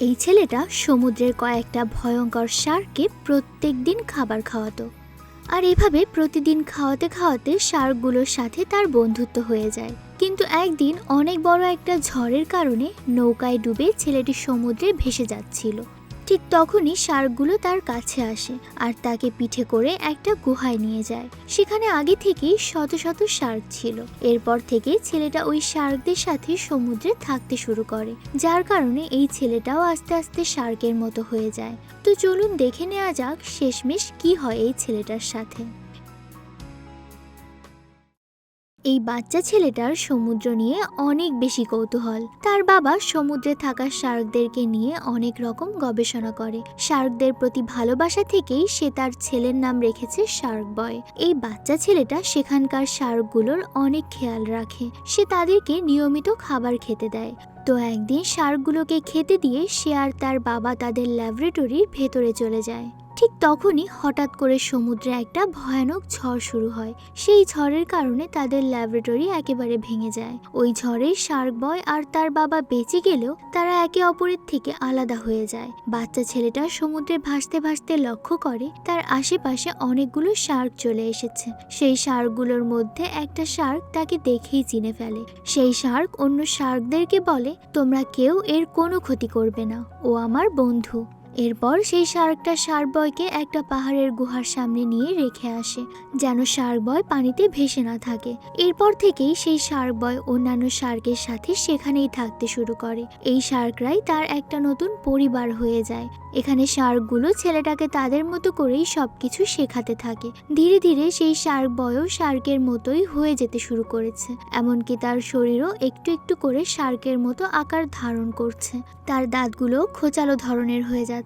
এই ছেলেটা সমুদ্রের কয়েকটা ভয়ঙ্কর সারকে প্রত্যেক দিন খাবার খাওয়াতো। আর এভাবে প্রতিদিন খাওয়াতে খাওয়াতে শার্কগুলোর সাথে তার বন্ধুত্ব হয়ে যায়। কিন্তু একদিন অনেক বড় একটা ঝড়ের কারণে নৌকায় ডুবে ছেলেটি সমুদ্রে ভেসে যাচ্ছিল। ঠিক তখনই শার্কগুলো তার কাছে আসে আর তাকে পিঠে করে একটা গুহায় নিয়ে যায়। সেখানে আগে থেকেই শত শত শার্ক ছিল। এরপর থেকে ছেলেটা ওই শার্কদের সাথে সমুদ্রে থাকতে শুরু করে, যার কারণে এই ছেলেটাও আস্তে আস্তে শার্কের মতো হয়ে যায়। তো চলুন দেখে নেওয়া যাক শেষমেশ কি হয় এই ছেলেটার সাথে। এই বাচ্চা ছেলেটার সমুদ্র নিয়ে অনেক বেশি কৌতূহল। তার বাবা সমুদ্রে থাকা শার্কদেরকে নিয়ে অনেক রকম গবেষণা করে। শার্কদের প্রতি ভালোবাসা থেকেই সে তার ছেলের নাম রেখেছে শার্ক বয় এই বাচ্চা ছেলেটা সেখানকার শার্কগুলোর অনেক খেয়াল রাখে। সে তাদেরকে নিয়মিত খাবার খেতে দেয়। তো একদিন শার্কগুলোকে খেতে দিয়ে সে আর তার বাবা তাদের ল্যাবরেটরির ভেতরে চলে যায়। ঠিক তখনই হঠাৎ করে সমুদ্রে একটা ভয়ানক ঝড় শুরু হয়। সেই ঝড়ের কারণে তাদের ল্যাবরেটরি একেবারে ভেঙে যায়। ওই ঝড়ে শার্ক বয় আর তার বাবা বেঁচে গেলেও তারা একে অপরের থেকে আলাদা হয়ে যায়। বাচ্চা ছেলেটা সমুদ্রে ভাসতে ভাসতে লক্ষ্য করে, তার আশেপাশে অনেকগুলো শার্ক চলে এসেছে। সেই শার্কগুলোর মধ্যে একটা শার্ক তাকে দেখেই চিনে ফেলে। সেই শার্ক অন্য শার্কদেরকে বলে, তোমরা কেউ এর কোনো ক্ষতি করবে না। ও আমার বন্ধু। এরপর সেই শার্কটা শার্কবয়কে একটা পাহাড়ের গুহার সামনে নিয়ে রেখে আসে, যেন শার্কবয় পানিতে ভেসে না থাকে। এরপর থেকেই সেই শার্কবয় অন্যান্য শার্কের সাথে সেখানেই থাকতে শুরু করে। এই শার্করাই তার একটা নতুন পরিবার হয়ে যায়। এখানে শার্কগুলো ছেলেটাকে তাদের মতো করেই সব কিছু শেখাতে থাকে। ধীরে ধীরে সেই শার্ক বয়ও শার্কের মতোই হয়ে যেতে শুরু করেছে। এমনকি তার শরীরও একটু একটু করে শার্কের মতো আকার ধারণ করছে। তার দাঁতগুলো খোঁচালো ধরনের হয়ে যাচ্ছে।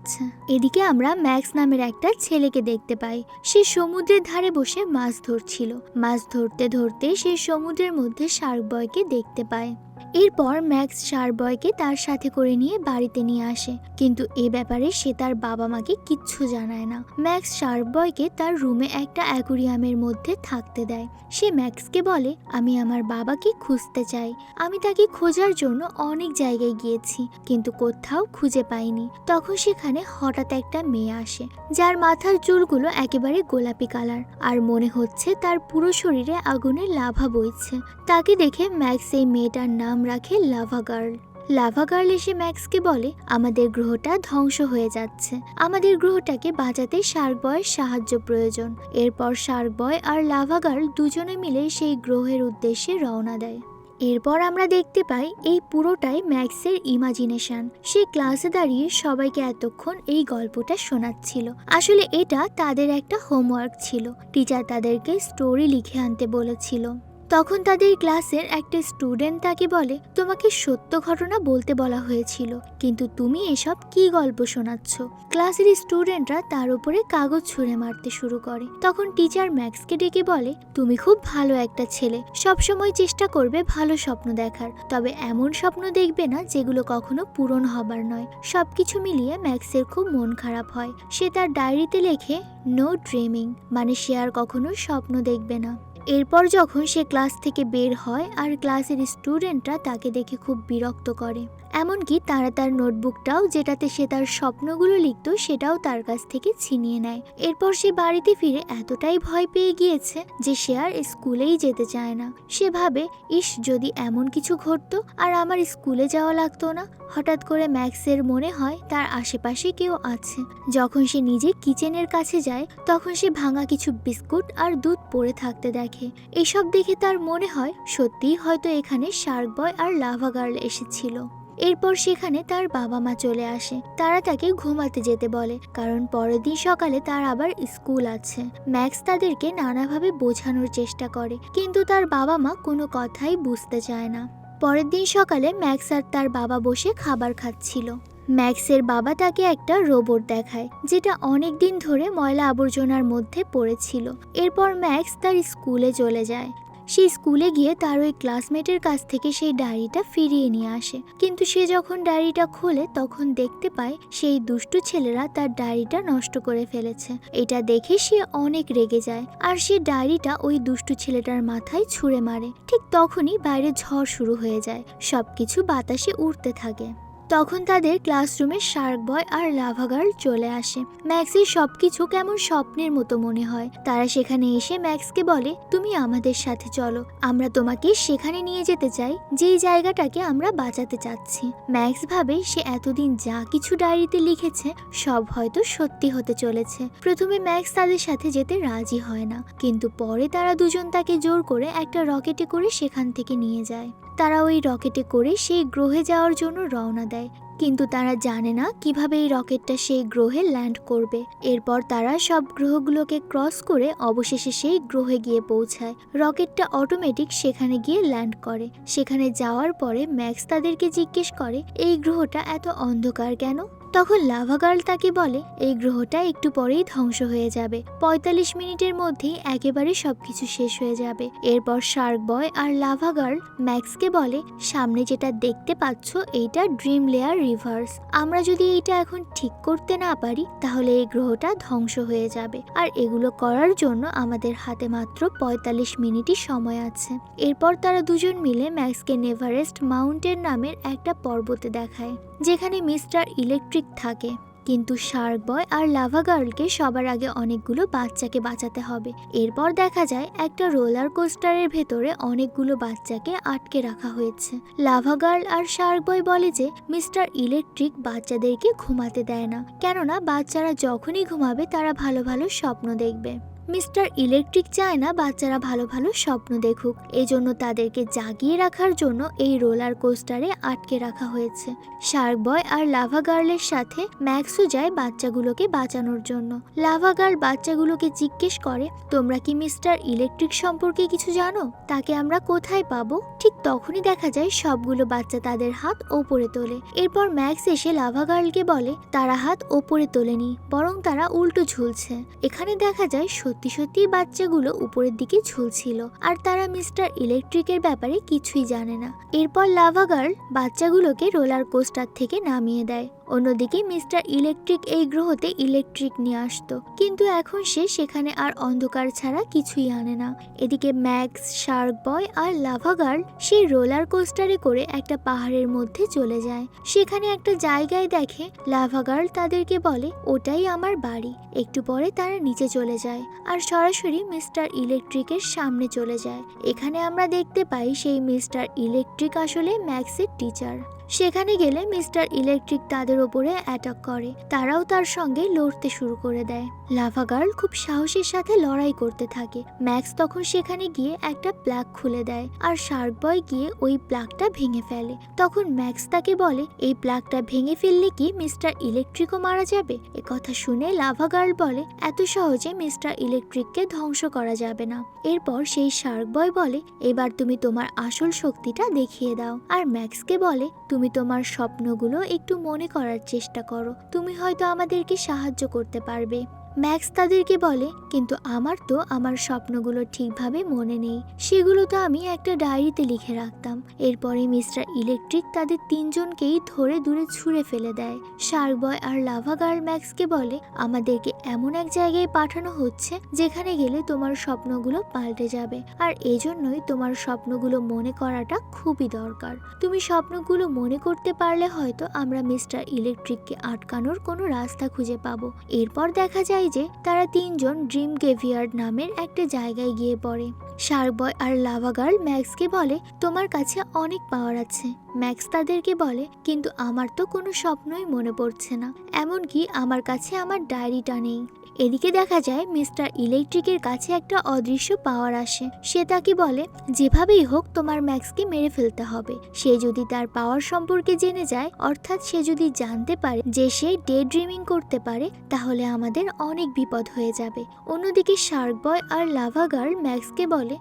এদিকে আমরা ম্যাক্স নামের একটা ছেলেকে দেখতে পাই। সে সমুদ্রের ধারে বসে মাছ ধরছিল। মাছ ধরতে ধরতে সে সমুদ্রের মধ্যে শার্ক বয়কে দেখতে পায়। এরপর ম্যাক্স শার্বয়কে তার সাথে করে নিয়ে বাড়িতে নিয়ে আসে। কিন্তু এ ব্যাপারে সে তার বাবা মাকে কিচ্ছু জানায় না। ম্যাক্স শার্বয়কে তার রুমে একটা অ্যাকুরিয়ামের মধ্যে থাকতে দেয়। সে ম্যাক্সকে বলে, আমি আমার বাবাকে খুঁজতে চাই। আমি তাকে খোঁজার জন্য অনেক জায়গায় গিয়েছি, কিন্তু কোথাও খুঁজে পাইনি। তখন সেখানে হঠাৎ একটা মেয়ে আসে, যার মাথার চুলগুলো একেবারে গোলাপি কালার, আর মনে হচ্ছে তার পুরো শরীরে আগুনের লাভা বইছে। তাকে দেখে ম্যাক্স এই মেয়েটার নাম রাখে লাভা গার্ল লাভা গার্ল এসে ম্যাক্সকে বলে, আমাদের গ্রহটা ধ্বংস হয়ে যাচ্ছে। আমাদের গ্রহটাকে বাঁচাতে শার্ক বয়ের সাহায্য প্রয়োজন। এরপর শার্ক বয় আর লাভা গার্ল দুজনে মিলে সেই গ্রহের উদ্দেশ্যে রওনা দেয়। এরপর আমরা দেখতে পাই, এই পুরোটাই ম্যাক্সের ইমাজিনেশন সে ক্লাসে দাঁড়িয়ে সবাইকে এতক্ষণ এই গল্পটা শোনাচ্ছিল। আসলে এটা তাদের একটা হোমওয়ার্ক ছিল। টিচার তাদেরকে স্টোরি লিখে আনতে বলেছিল। তখন তাদের ক্লাসের একটা স্টুডেন্ট তাকে বলে, তোমাকে সত্য ঘটনা বলতে বলা হয়েছিল, কিন্তু তুমি এসব কি গল্প শোনাচ্ছ? ক্লাসের স্টুডেন্টরা তার উপরে কাগজ ছুঁড়ে মারতে শুরু করে। তখন টিচার ম্যাক্সকে ডেকে বলে, তুমি খুব ভালো একটা ছেলে, সবসময় চেষ্টা করবে ভালো স্বপ্ন দেখার, তবে এমন স্বপ্ন দেখবে না যেগুলো কখনো পূরণ হবার নয়। সবকিছু মিলিয়ে ম্যাক্সের খুব মন খারাপ হয়। সে তার ডায়েরিতে লেখে নো ড্রিমিং মানে সে আর কখনো স্বপ্ন দেখবে না। এরপর যখন সে ক্লাস থেকে বের হয় আর ক্লাসের স্টুডেন্টরা তাকে দেখে খুব বিরক্ত করে। এমনকি তারা তার নোটবুকটাও যেটাতে সে তার স্বপ্নগুলো লিখতো সেটাও তার কাছ থেকে ছিনিয়ে নেয়। এরপর সে বাড়িতে ফিরে এতটাই ভয় পেয়ে গিয়েছে যে সে আর স্কুলেই যেতে চায় না। সে ভাবে, ইস, যদি এমন কিছু ঘটতো আর আমার স্কুলে যাওয়া লাগতো না, হঠাৎ করে ম্যাক্সের মনে হয় তার আশেপাশে কেউ আছে। যখন সে নিজে কিচেনের কাছে যায়, তখন সে ভাঙা কিছু বিস্কুট আর দুধ পড়ে থাকতে দেখে। এসব দেখে তার মনে হয় সত্যিই হয়তো এখানে শার্ক বয় আর লাভা গার্ল এসেছিল। এরপর সেখানে তার বাবা মা চলে আসে। তারা তাকে ঘুমাতে যেতে বলে, কারণ পরের দিন সকালে তার আবার স্কুল আছে। ম্যাক্স তাদেরকে নানাভাবে বোঝানোর চেষ্টা করে, কিন্তু তার বাবা মা কোনো কথাই বুঝতে চায় না। পরের দিন সকালে ম্যাক্স আর তার বাবা বসে খাবার খাচ্ছিল। ম্যাক্সের বাবা তাকে একটা রোবট দেখায়, যেটা অনেক দিন ধরে ময়লা আবর্জনার মধ্যে পড়েছিল। এরপর ম্যাক্স তার স্কুলে চলে যায়। সে স্কুলে গিয়ে তার ওই ক্লাসমেটের কাছ থেকে সেই ডায়েরিটা ফিরিয়ে নিয়ে আসে। কিন্তু সে যখন ডায়েরিটা খোলে, তখন দেখতে পায় সেই দুষ্টু ছেলেরা তার ডায়েরিটা নষ্ট করে ফেলেছে। এটা দেখে সে অনেক রেগে যায় আর সে ডায়েরিটা ওই দুষ্টু ছেলেটার মাথায় ছুঁড়ে মারে। ঠিক তখনই বাইরে ঝড় শুরু হয়ে যায়। সবকিছু বাতাসে উড়তে থাকে। তখন তাদের ক্লাসরুমে শার্ক বয় আর লাভা গার্ল চলে আসে। ম্যাক্সের সবকিছু কেমন স্বপ্নের মতো মনে হয়। তারা সেখানে এসে ম্যাক্সকে বলে, তুমি আমাদের সাথে চলো। আমরা তোমাকে সেখানে নিয়ে যেতে চাই। যেই জায়গাটাকে আমরা বাঁচাতে চাচ্ছি। ম্যাক্স ভাবে, সে এতদিন যা কিছু ডায়েরিতে লিখেছে, সব হয়তো সত্যি হতে চলেছে। প্রথমে ম্যাক্স তাদের সাথে যেতে রাজি হয় না। কিন্তু পরে তারা দুজন তাকে জোর করে একটা রকেটে করে সেখান থেকে নিয়ে যায়। তারা ওই রকেটে করে সেই গ্রহে যাওয়ার জন্য রওনা দেয়। কিন্তু তারা জানে না কীভাবে এই রকেটটা সেই গ্রহে ল্যান্ড করবে। এরপর তারা সব গ্রহগুলোকে ক্রস করে অবশেষে সেই গ্রহে গিয়ে পৌঁছায়। রকেটটা অটোমেটিক সেখানে গিয়ে ল্যান্ড করে। সেখানে যাওয়ার পরে ম্যাক্স তাদেরকে জিজ্ঞেস করে, এই গ্রহটা এত অন্ধকার কেন? তখন লাভা গার্ল তাকে বলে, এই গ্রহটা একটু পরেই ধ্বংস হয়ে যাবে। পঁয়তাল্লিশ মিনিটের মধ্যেই একেবারে সবকিছু শেষ হয়ে যাবে। এরপর শার্ক বয় আর লাভা গার্ল ম্যাক্সকে বলে, সামনে যেটা দেখতে পাচ্ছ, এইটা ড্রিম লেয়ার রিভার্স, আমরা যদি এটা এখন ঠিক করতে না পারি, তাহলে এই গ্রহটা ধ্বংস হয়ে যাবে। আর এগুলো করার জন্য আমাদের হাতে মাত্র পঁয়তাল্লিশ মিনিটই সময় আছে। এরপর তারা দুজন মিলে ম্যাক্সকে নেভারেস্ট মাউন্টেন নামের একটা পর্বতে দেখায়, যেখানে মিস্টার ইলেকট্রিক থাকে। কিন্তু শার্ক বয় আর লাভা গার্লকে সবার আগে অনেকগুলো বাচ্চাকে বাঁচাতে হবে। এরপর দেখা যায় একটা রোলার কোস্টারের ভেতরে অনেকগুলো বাচ্চাকে আটকে রাখা হয়েছে। লাভা গার্ল আর শার্ক বয় বলে যে, মিস্টার ইলেকট্রিক বাচ্চাদেরকে ঘুমাতে দেয় না। কেননা বাচ্চারা যখনই ঘুমাবে তারা ভালো ভালো স্বপ্ন দেখবে। মিস্টার ইলেকট্রিক চায় না বাচ্চারা ভালো ভালো স্বপ্ন দেখুক। এজন্য তাদেরকে জাগিয়ে রাখার জন্য এই রোলার কোস্টারে আটকে রাখা হয়েছে। শার্ক বয় আর লাভা গার্লের সাথে ম্যাক্সও যায় বাচ্চাগুলোকে বাঁচানোর জন্য। লাভা গার্ল বাচ্চাগুলোকে জিজ্ঞেস করে, তোমরা কি মিস্টার ইলেকট্রিক সম্পর্কে কিছু জানো? তাকে আমরা কোথায় পাবো? ঠিক তখনই দেখা যায় সবগুলো বাচ্চা তাদের হাত ওপরে তোলে। এরপর ম্যাক্স এসে লাভা গার্লকে বলে, তারা হাত ওপরে তোলেনি, বরং তারা উল্টো ঝুলছে। এখানে দেখা যায় সত্যি সত্যি বাচ্চাগুলো উপরের দিকে ঝুলছিল। আর তারা মিস্টার ইলেকট্রিকের ব্যাপারে কিছুই জানে না। এরপর লাভা গার্ল বাচ্চাগুলোকে রোলার কোস্টার থেকে নামিয়ে দেয়। অন্যদিকে মিস্টার ইলেকট্রিক এই গ্রহতে ইলেকট্রিক নিয়ে আসতো। কিন্তু এখন সে সেখানে আর অন্ধকার ছাড়া কিছুই আনে না। এদিকে ম্যাক্স শার্ক বয় আর লাভা গার্ল সেই রোলার কোস্টারে করে একটা পাহাড়ের মধ্যে চলে যায়। সেখানে একটা জায়গায় দেখে লাভা গার্ল তাদেরকে বলে, ওটাই আমার বাড়ি। একটু পরে তারা নিচে চলে যায় আর সরাসরি মিস্টার ইলেকট্রিকের সামনে চলে যায়। এখানে আমরা দেখতে পাই সেই মিস্টার ইলেকট্রিক আসলে ম্যাক্সের টিচার। সেখানে গেলে মিস্টার ইলেকট্রিক তাদের ওপরে অ্যাটাক করে। তারাও তার সঙ্গে লড়তে শুরু করে দেয়। লাভা গার্ল খুব সাহসের সাথে লড়াই করতে থাকে। ম্যাক্স তখন সেখানে গিয়ে একটা প্লাগ খুলে দেয় আর শার্ক বয় গিয়ে ওই প্লাগটা ভেঙে ফেলে। তখন ম্যাক্স তাকে বলে, এই প্লাগটা ভেঙে ফেললে কি মিস্টার ইলেকট্রিকও মারা যাবে? এ কথা শুনে লাভা গার্ল বলে, এত সহজে মিস্টার ইলেকট্রিককে ধ্বংস করা যাবে না। এরপর সেই শার্ক বয় বলে, এবার তুমি তোমার আসল শক্তিটা দেখিয়ে দাও। আর ম্যাক্সকে বলে, তুমি তোমার স্বপ্নগুলো একটু মনে করার চেষ্টা করো। তুমি হয়তো আমাদেরকে সাহায্য করতে পারবে। ম্যাক্স তাদেরকে বলে, কিন্তু আমার তো আমার স্বপ্নগুলো ঠিকভাবে মনে নেই। সেগুলো তো আমি একটা ডায়েরিতে লিখে রাখতাম। এরপরে মিস্টার ইলেকট্রিক তাদের তিনজনকেই ধরে দূরে ছুঁড়ে ফেলে দেয়। শার্ক বয় আর লাভা গার্ল ম্যাক্সকে বলে, আমাদেরকে এমন এক জায়গায় পাঠানো হচ্ছে যেখানে গেলে তোমার স্বপ্নগুলো পাল্টে যাবে। আর এজন্যই তোমার স্বপ্নগুলো মনে করাটা খুবই দরকার। তুমি স্বপ্নগুলো মনে করতে পারলে হয়তো আমরা মিস্টার ইলেকট্রিককে আটকানোর কোনো রাস্তা খুঁজে পাবো। এরপর দেখা যায় যে তারা তিনজন ড্রিম গেভিয়ার্ড নামের একটা জায়গায় গিয়ে পড়ে। শার্ক বয় আর লাভা গার্ল ম্যাক্সকে বলে, তোমার কাছে অনেক পাওয়ার আছে। ম্যাক্স তাদেরকে বলে, কিন্তু আমার তো কোনো স্বপ্নই মনে পড়ছে না। এমনকি আমার কাছে আমার ডায়েরিটা নেই। এদিকে দেখা যায় মিস্টার ইলেকট্রিকের কাছে একটা অদৃশ্য পাওয়ার আসে। সে তাকে বলে, যেভাবেই হোক, তোমার ম্যাক্সকে মেরে ফেলতে হবে। সে যদি তার পাওয়ার সম্পর্কে জেনে যায়, অর্থাৎ সে যদি জানতে পারে যে সে ডে ড্রিমিং করতে পারে, তাহলে আমাদের অনেক বিপদ হয়ে যাবে। অন্যদিকে শার্ক বয় আর লাভা গার্ল ম্যাক্সকে বলে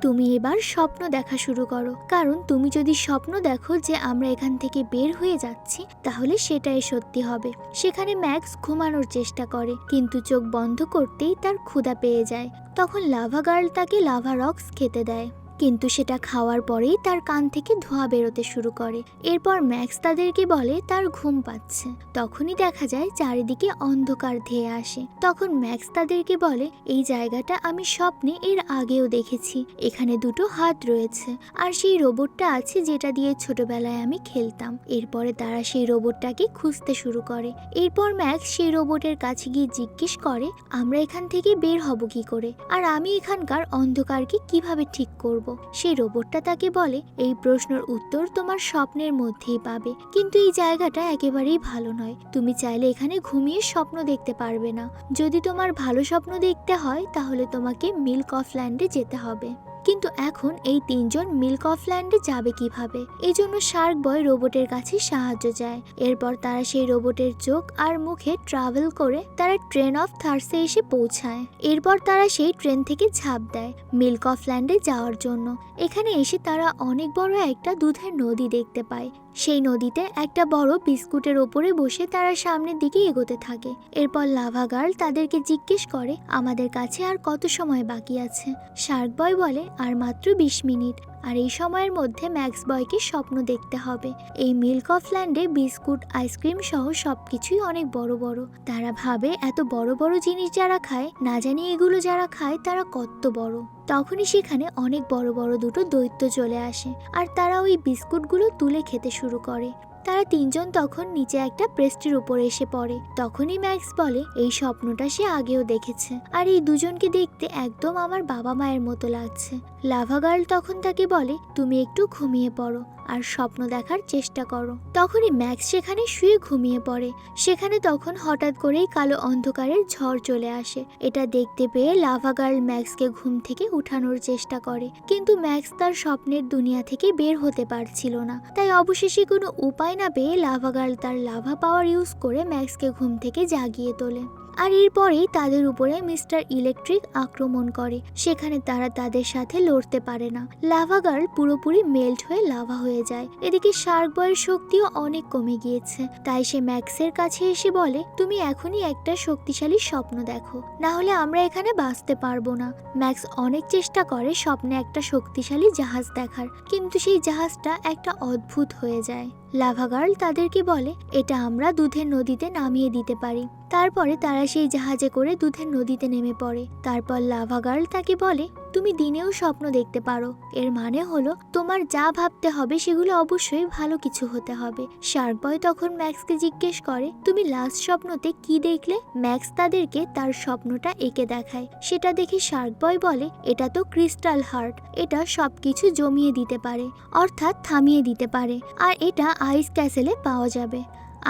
তুমি এবার স্বপ্ন দেখা শুরু করো। কারণ তুমি যদি স্বপ্ন দেখো যে আমরা এখান থেকে বের হয়ে যাচ্ছি, তাহলে সেটাই সত্যি হবে। সেখানে ম্যাক্স ঘুমানোর চেষ্টা করে, কিন্তু চোখ বন্ধ করতেই তার ক্ষুধা পেয়ে যায়। তখন লাভা গার্ল তাকে লাভা রক্স খেতে দেয়। কিন্তু সেটা খাওয়ার পরেই তার কান থেকে ধোঁয়া বেরোতে শুরু করে। এরপর ম্যাক্স তাদেরকে বলে তার ঘুম পাচ্ছে। তখনই দেখা যায় চারিদিকে অন্ধকার ধেয়ে আসে। তখন ম্যাক্স তাদেরকে বলে, এই জায়গাটা আমি স্বপ্নে এর আগেও দেখেছি। এখানে দুটো হাত রয়েছে। আর সেই রোবটটা আছে যেটা দিয়ে ছোটবেলায় আমি খেলতাম। এরপরে তারা সেই রোবটটাকে খুঁজতে শুরু করে। এরপর ম্যাক্স সেই রোবটের কাছে গিয়ে জিজ্ঞেস করে, আমরা এখান থেকে বের হব কি করে? আর আমি এখানকার অন্ধকারকে কীভাবে ঠিক করব সেই রোবটটা তাকে বলে, এই প্রশ্নের উত্তর তোমার স্বপ্নের মধ্যেই পাবে। কিন্তু এই জায়গাটা একেবারেই ভালো নয়। তুমি চাইলে এখানে ঘুমিয়ে স্বপ্ন দেখতে পারবে না। যদি তোমার ভালো স্বপ্ন দেখতে হয়, তাহলে তোমাকে মিল্ক অফল্যান্ডে যেতে হবে। কিন্তু এখন এই তিনজন মিল্ক অফল্যান্ডে যাবে কীভাবে? জন্য শার্ক বয় রোবটের কাছে সাহায্য চায়। এরপর তারা সেই রোবটের চোখ আর মুখে ট্রাভেল করে তারা ট্রেন অফ থার্সে এসে পৌঁছায়। এরপর তারা সেই ট্রেন থেকে ঝাঁপ দেয় মিল্ক অফল্যান্ডে যাওয়ার জন্য। এখানে এসে তারা অনেক বড় একটা দুধের নদী দেখতে পায়। সেই নদীতে একটা বড় বিস্কুটের ওপরে বসে তারা সামনের দিকে এগোতে থাকে। এরপর লাভা গার্ল তাদেরকে জিজ্ঞেস করে, আমাদের কাছে আর কত সময় বাকি আছে? শার্ক বয় বলে, আর মাত্র বিশ মিনিট। আর এই সময়ের মধ্যে ম্যাক্স বয়কে স্বপ্ন দেখতে হবে। এই মিল্ক অফ ল্যান্ডে বিস্কুট, আইসক্রিম সহ সবকিছুই অনেক বড় বড়। তারা ভাবে, এত বড় বড় জিনিস যারা খায়, না জানি এগুলো যারা খায়, তারা কত বড়। তখনই সেখানে অনেক বড় বড় দুটো দৈত্য চলে আসে। আর তারা ওই বিস্কুটগুলো তুলে খেতে শুরু করে। তারা তিনজন তখন নিচে একটা প্রেস্টের উপরে এসে পড়ে। তখনই ম্যাক্স বলে, এই স্বপ্নটা সে আগেও দেখেছে। আর এই দুজনকে দেখতে একদম আমার বাবা মায়ের মতো লাগছে। লাভা গার্ল তখন তাকে বলে, তুমি একটু ঘুমিয়ে পড়ো। আর স্বপ্ন দেখার চেষ্টা করো। তখনই ম্যাক্স সেখানে শুয়ে ঘুমিয়ে পড়ে। সেখানে তখন হঠাৎ করেই কালো অন্ধকারের ঝড় চলে আসে। এটা দেখতে পেয়ে লাভা গার্ল ম্যাক্সকে ঘুম থেকে উঠানোর চেষ্টা করে। কিন্তু ম্যাক্স তার স্বপ্নের দুনিয়া থেকে বের হতে পারছিল না। তাই অবশেষে কোনো উপায় না পেয়ে লাভা গার্ল তার লাভা পাওয়ার ইউজ করে ম্যাক্সকে ঘুম থেকে জাগিয়ে তোলে। আর এরপরেই তাদের উপরে মিস্টার ইলেকট্রিক আক্রমণ করে। সেখানে তারা তাদের সাথে লড়তে পারে না। লাভা গার্ল পুরোপুরি মেল্ট হয়ে লাভা হয়ে যায়। এদিকে শার্ক বয়ের শক্তিও অনেক কমে গিয়েছে। তাই সে ম্যাক্সের কাছে এসে বলে, তুমি এখনই একটা শক্তিশালী স্বপ্ন দেখো। না হলে আমরা এখানে বাঁচতে পারব না। ম্যাক্স অনেক চেষ্টা করে স্বপ্নে একটা শক্তিশালী জাহাজ দেখার। কিন্তু সেই জাহাজটা একটা অদ্ভুত হয়ে যায়। লাভা গার্ল তাদেরকে বলে, এটা আমরা দুধের নদীতে নামিয়ে দিতে পারি। তারপরে তারা সেই জাহাজে করে দুধের নদীতে নেমে পড়ে। তারপর লাভা গার্ল তাকে বলে তুমি দিনেও স্বপ্ন দেখতে পারো। এর মানে হলো, তোমার যা ভাবতে হবে সেগুলো অবশ্যই ভালো কিছু হতে হবে। শার্ক বয় তখন ম্যাক্সকে জিজ্ঞেস করে, তুমি লাস্ট স্বপ্নতে কি দেখলে? ম্যাক্স তাদেরকে তার স্বপ্নটা এঁকে দেখায়। সেটা দেখে শার্ক বয় বলে, এটা তো ক্রিস্টাল হার্ট। এটা সবকিছু জমিয়ে দিতে পারে, অর্থাৎ থামিয়ে দিতে পারে। আর এটা আইস ক্যাসেলে পাওয়া যাবে।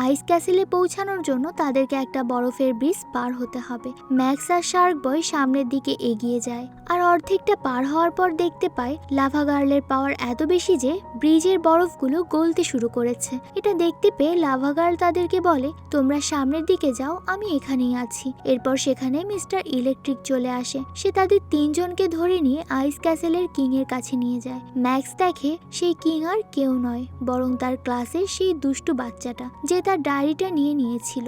আইস ক্যাসেলে পৌঁছানোর জন্য তাদেরকে একটা বরফের ব্রিজ পার হতে হবে। ম্যাক্স আর শার্ক বয় সামনের দিকে এগিয়ে যায় আর অর্ধেকটা পার হওয়ার পর দেখতে পায় লাভা গার্লের পাওয়ার এত বেশি যে ব্রিজের বরফগুলো গলতে শুরু করেছে। এটা দেখতে পেয়ে লাভা গার্ল তাদেরকে বলে, তোমরা সামনের দিকে যাও, আমি এখানেই আছি। এরপর সেখানে মিস্টার ইলেকট্রিক চলে আসে। সে তাদের তিনজনকে ধরে নিয়ে আইস ক্যাসেলের কিং এর কাছে নিয়ে যায়। ম্যাক্স দেখে, সেই কিং আর কেউ নয়, বরং তার ক্লাসের সেই দুষ্টু বাচ্চাটা, যে তার ডায়েরিটা নিয়ে নিয়েছিল।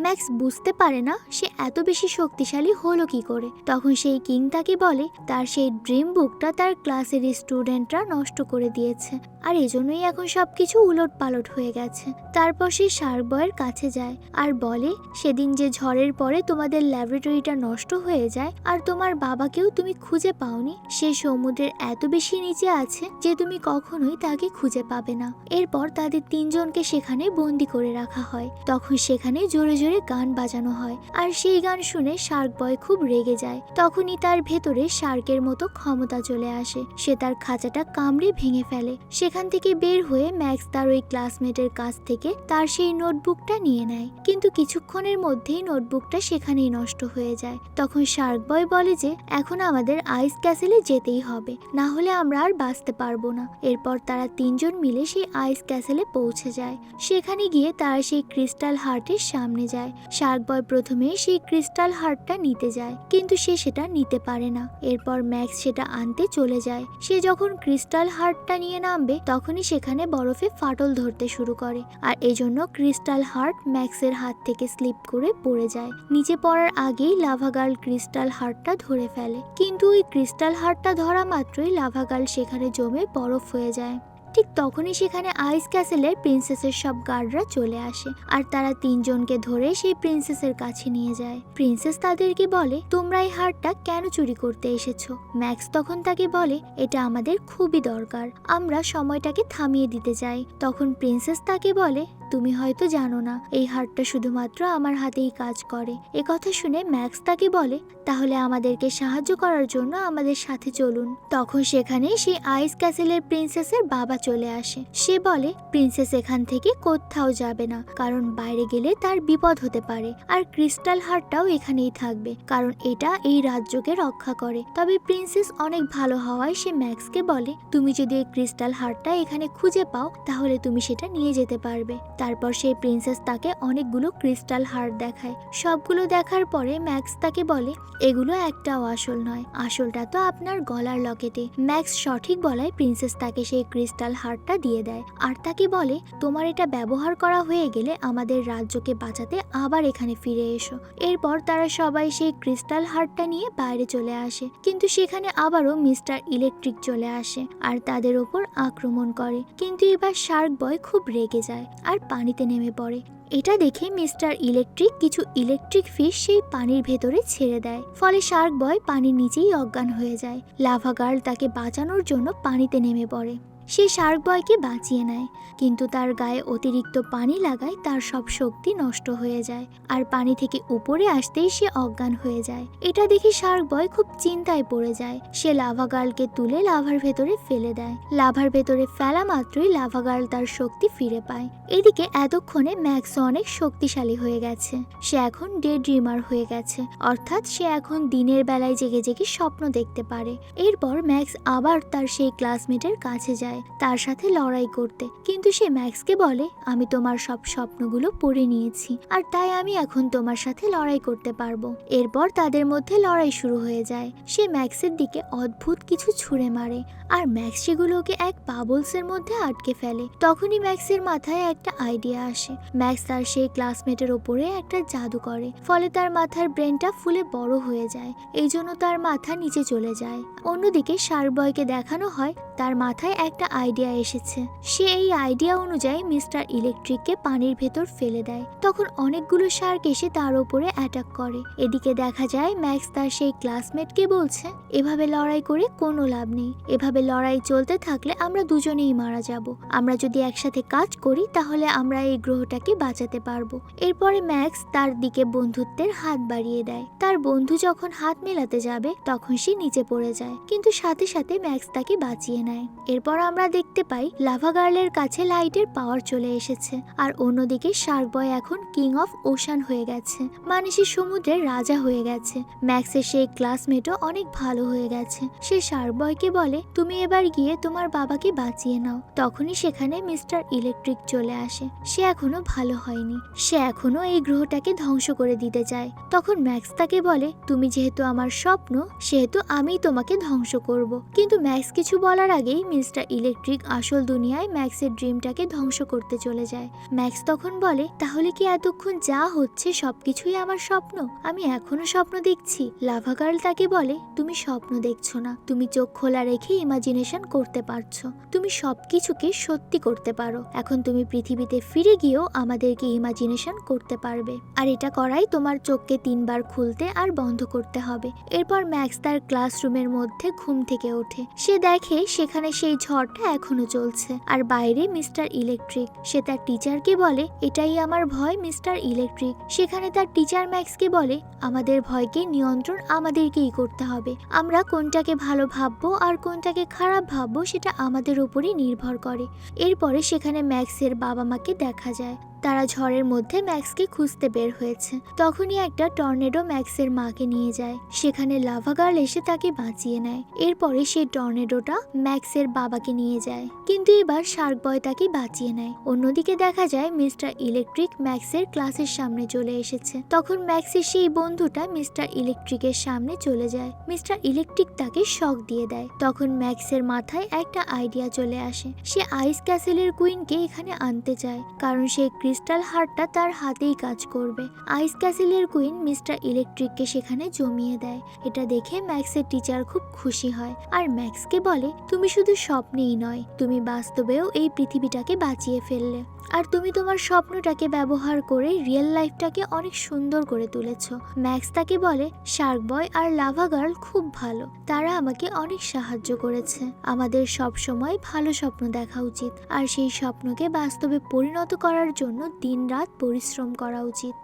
ম্যাক্স বুঝতে পারে না সে এত বেশি শক্তিশালী হলো কি করে। তখন সেই কিং তাকে বলে, তার সেই ড্রিম বুকটা তার ক্লাসের স্টুডেন্টরা নষ্ট করে দিয়েছে আর এজন্যই এখন সবকিছু উলট পালট হয়ে গেছে। তারপর সে শার্ক বয়ের কাছে যায় আর বলে, সেদিন যে ঝড়ের পরে তোমাদের ল্যাবরেটরিটা নষ্ট হয়ে যায় আর তোমার বাবাকেও তুমি খুঁজে পাওনি, সে সমুদ্রের এত বেশি নিচে আছে যে তুমি কখনোই তাকে খুঁজে পাবে না। এরপর তাদের তিনজনকে সেখানে বন্দি করে রাখা হয়। তখন সেখানে জোরে জোরে গান বাজানো হয়, আর সেই গান শুনে শার্ক বয় খুব রেগে যায়। তখনই তার ভেতরে শার্কের মতো ক্ষমতা চলে আসে। সে তার খাঁচাটা কামড়ে ভেঙে ফেলে। সেখান থেকে বের হয়ে ম্যাক্স তার ওই ক্লাসমেটের কাছ থেকে তার সেই নোটবুকটা নিয়ে নেয়। কিন্তু কিছুক্ষণের মধ্যেই নোটবুকটা সেখানেই নষ্ট হয়ে যায়। তখন শার্ক বয় বলে যে, এখন আমাদের আইস ক্যাসেলে যেতেই হবে। না হলে আমরা আর বাঁচতে পারব না। এরপর তারা তিনজন মিলে সেই আইস ক্যাসেলে পৌঁছে যায়। সেখানে গিয়ে তারা সেই ক্রিস্টাল হার্টের সামনে যায়। যায়। শার্ক বয় প্রথমে সেই ক্রিস্টাল হার্টটা নিতে যায়, কিন্তু সে সেটা নিতে পারে না। এরপর ম্যাক্স সেটা আনতে চলে যায়। সে যখন ক্রিস্টাল হার্টটা নিয়ে নামবে, তখনই সেখানে বরফে ফাটল ধরতে শুরু করে। আর এজন্য ক্রিস্টাল হার্ট ম্যাক্সের হাত থেকে স্লিপ করে পড়ে যায়। নিচে পড়ার আগেই লাভা গার্ল ক্রিস্টাল হার্টটা ধরে ফেলে। কিন্তু ওই ক্রিস্টাল হার্টটা ধরা মাত্রই লাভা গার্ল সেখানে জমে বরফ হয়ে যায়। ঠিক তখনই সেখানে আইস ক্যাসেলের প্রিন্সেসের সব গার্ডরা চলে আসে আর তারা তিনজনকে ধরে সেই প্রিন্সেসের কাছে নিয়ে যায়। প্রিন্সেস তাদেরকে বলে, তোমরা এই হারটা কেন চুরি করতে এসেছ? ম্যাক্স তখন তাকে বলে, এটা আমাদের খুবই দরকার। আমরা সময়টাকে থামিয়ে দিতে চাই। তখন প্রিন্সেস তাকে বলে তুমি হয়তো জানো না, এই হারটা শুধুমাত্র আমার হাতেই কাজ করে। এ কথা শুনে ম্যাক্স তাকে বলে, তাহলে আমাদেরকে সাহায্য করার জন্য আমাদের সাথে চলুন। তখন সেখানে সেই আইস ক্যাসেলের প্রিন্সেসের বাবা চলে আসে। সে বলে, প্রিন্সেস এখান থেকে কোথাও যাবে না, কারণ বাইরে গেলে তার বিপদ হতে পারে, আর ক্রিস্টাল হারটাও এখানেই থাকবে, কারণ এটা এই রাজ্যকে রক্ষা করে। তবে প্রিন্সেস অনেক ভালো হওয়ায় সে ম্যাক্সকে বলে, তুমি যদি এই ক্রিস্টাল হারটা এখানে খুঁজে পাও, তাহলে তুমি সেটা নিয়ে যেতে পারবে। তারপর সেই প্রিন্সেস তাকে অনেকগুলো ক্রিস্টাল হার দেখায়। সবগুলো দেখার পরে ম্যাক্স তাকে বলে, এগুলো একটাও আসল নয়। আসলটা তো আপনার গলার লকেটে। ম্যাক্স সঠিক বলায় প্রিন্সেস তাকে সেই ক্রিস্টাল হারটা দিয়ে দেয়। আর তাকে বলে, তোমার এটা ব্যবহার করা হয়ে গেলে আমাদের রাজ্যকে বাঁচাতে আবার এখানে ফিরে এসো। এরপর তারা সবাই সেই ক্রিস্টাল হারটা নিয়ে বাইরে চলে আসে। কিন্তু সেখানে আবারও মিস্টার ইলেকট্রিক চলে আসে আর তাদের ওপর আক্রমণ করে। কিন্তু এবার শার্ক বয় খুব রেগে যায়। আর পানিতে নেমে পড়ে। এটা দেখে মিস্টার ইলেকট্রিক কিছু ইলেকট্রিক ফিশ সেই পানির ভেতরে ছেড়ে দেয়। ফলে শার্ক বয় পানির নিচেই অজ্ঞান হয়ে যায়। লাভা গার্ল তাকে বাঁচানোর জন্য পানিতে নেমে পড়ে। সে শার্ক বয়কে বাঁচিয়ে নেয়। কিন্তু তার গায়ে অতিরিক্ত পানি লাগায় তার সব শক্তি নষ্ট হয়ে যায় আর পানি থেকে উপরে আসতেই সে অজ্ঞান হয়ে যায়। এটা দেখে শার্ক বয় খুব চিন্তায় পড়ে যায়। সে লাভা গার্লকে তুলে লাভার ভেতরে ফেলে দেয়। লাভার ভেতরে ফেলা মাত্রই লাভা গার্ল তার শক্তি ফিরে পায়। এদিকে এতক্ষণে ম্যাক্স অনেক শক্তিশালী হয়ে গেছে। সে এখন ডে ড্রিমার হয়ে গেছে। অর্থাৎ সে এখন দিনের বেলায় জেগে জেগে স্বপ্ন দেখতে পারে। এরপর ম্যাক্স আবার তার সেই ক্লাসমেটের কাছে যায়। তার সাথে লড়াই করতে। কিন্তু সে ম্যাক্সকে বলে, আমি তোমার সব স্বপ্নগুলো পড়ে নিয়েছি, আর তাই আমি এখন তোমার সাথে লড়াই করতে পারব। এরপর তাদের মধ্যে লড়াই শুরু হয়ে যায়। সে ম্যাক্সের দিকে অদ্ভুত কিছু ছুঁড়ে মারে, আর ম্যাক্স সেগুলোকে এক বাবলসের মধ্যে আটকে ফেলে। তখনই ম্যাক্সের মাথায় একটা আইডিয়া আসে। ম্যাক্স তার সেই ক্লাসমেটের ওপরে একটা জাদু করে, ফলে তার মাথার ব্রেনটা ফুলে বড় হয়ে যায়। এই জন্য তার মাথা নিচে চলে যায়। অন্যদিকে শার্ক বয়কে দেখানো হয়, তার মাথায় একটা আইডিয়া এসেছে। সে এই আইডিয়া অনুযায়ী মিস্টার ইলেকট্রিককে পানির ভেতর ফেলে দেয়। তখন অনেকগুলো শার্ক এসে তার ওপরে অ্যাটাক করে। এদিকে দেখা যায় ম্যাক্স তার সেই ক্লাসমেটকে বলছে, এভাবে লড়াই করে কোনো লাভ নেই। এভাবে লড়াই চলতে থাকলে আমরা দুজনেই মারা যাব। আমরা যদি একসাথে কাজ করি, তাহলে আমরা এই গ্রহটাকে বাঁচাতে পারব। এরপরে ম্যাক্স তার দিকে বন্ধুত্বের হাত বাড়িয়ে দেয়। তার বন্ধু যখন হাত মেলাতে যাবে, তখন সে নিচে পড়ে যায়। কিন্তু সাথে সাথে ম্যাক্স তাকে বাঁচিয়ে নেয়। এরপর আমরা দেখতে পাই লাভা গার্লের কাছে লাইটের পাওয়ার চলে এসেছে। আর অন্যদিকে শার্ক বয় এখন কিং অফ ওশান হয়ে গেছে। মানে সে সমুদ্রের রাজা হয়ে গেছে। ম্যাক্সের সেই ক্লাসমেটও অনেক ভালো হয়ে গেছে। সে শার্ক বয়কে বলে, তুমি এবার গিয়ে তোমার বাবাকে বাঁচিয়ে নাও। তখনই সেখানে মিস্টার ইলেকট্রিক চলে আসে। সে এখনও ভালো হয়নি। সে এখনও এই গ্রহটাকে ধ্বংস করে দিতে চায়। তখন ম্যাক্স তাকে বলে, তুমি যেহেতু আমার স্বপ্ন, সেহেতু আমি তোমাকে ধ্বংস করব। কিন্তু ম্যাক্স কিছু বলার আগেই মিস্টার ইলেকট্রিক আসল দুনিয়ায় ম্যাক্সের ড্রিমটাকে ধ্বংস করতে চলে যায়। ম্যাক্স তখন বলে, তাহলে কি এতক্ষণ যা হচ্ছে সবকিছুই আমার স্বপ্ন? আমি এখনও স্বপ্ন দেখছি। লাভা গার্ল তাকে বলে, তুমি স্বপ্ন দেখছ না। তুমি চোখ খোলা রেখে ইমাজিনেশন করতে পারছ। তুমি সবকিছুকে সত্যি করতে পারো। এখন তুমি পৃথিবীতে ফিরে গিয়েও আমাদেরকে ইমাজিনেশন করতে পারবে। আর এটা করাই তোমার চোখকে তিনবার খুলতে আর বন্ধ করতে হবে। এরপর ম্যাক্স তার ক্লাসরুমের মধ্যে ঘুম থেকে ওঠে। সে দেখে সেখানে সেই ঝড়টা এখনও চলছে। আর বাইরে মিস্টার ইলেকট্রিক, সে তার টিচারকে বলে, এটাই আমার ভয়, মিস্টার ইলেকট্রিক। সেখানে তার টিচার ম্যাক্সকে বলে, আমাদের ভয়কে নিয়ন্ত্রণ আমাদেরকেই করতে হবে। আমরা কোনটাকে ভালো ভাববো আর কোনটাকে খারাপ ভাববো সেটা আমাদের উপরই নির্ভর করে। এরপরে সেখানে ম্যাক্সের বাবা মাকে দেখা যায়। তারা ঝড়ের মধ্যে ম্যাক্সকে খুঁজতে বের হয়েছে। তখনই একটা টর্নেডো ম্যাক্সের মাকে নিয়ে যায়। সেখানে লাভা গার্ল এসে তাকে বাঁচিয়ে নেয়। এরপরে সেই টর্নেডোটা ম্যাক্সের বাবাকে নিয়ে যায়। কিন্তু এবার শার্ক বয় তাকে বাঁচিয়ে নেয়। অন্যদিকে দেখা যায় মিস্টার ইলেকট্রিক ম্যাক্সের ক্লাসের সামনে চলে এসেছে। তখন ম্যাক্সের সেই বন্ধুটা মিস্টার ইলেকট্রিকের সামনে চলে যায়। মিস্টার ইলেকট্রিক তাকে শক দিয়ে দেয়। তখন ম্যাক্সের মাথায় একটা আইডিয়া চলে আসে। সে আইস ক্যাসেলের কুইনকে এখানে আনতে চায়। কারণ সেই ক্রিস্টাল হারটা তার হাতেই কাজ করবে। আইস ক্যাসেলের কুইন মিস্টার ইলেকট্রিককে সেখানে জমিয়ে দেয়। এটা দেখে ম্যাক্সের টিচার খুব খুশি হয়। আর ম্যাক্সকে বলে, তুমি শুধু স্বপ্নেই নয়, তুমি বাস্তবেও এই পৃথিবীটাকে বাঁচিয়ে ফেললে। আর তুমি তোমার স্বপ্নটাকে ব্যবহার করে রিয়েল লাইফটাকে অনেক সুন্দর করে তুলেছ। ম্যাক্স তাকে বলে, শার্ক বয় আর লাভা গার্ল খুব ভালো। তারা আমাকে অনেক সাহায্য করেছে। আমাদের সব সময় ভালো স্বপ্ন দেখা উচিত। আর সেই স্বপ্নকে বাস্তবে পরিণত করার জন্য দিনরাত পরিশ্রম করা উচিত।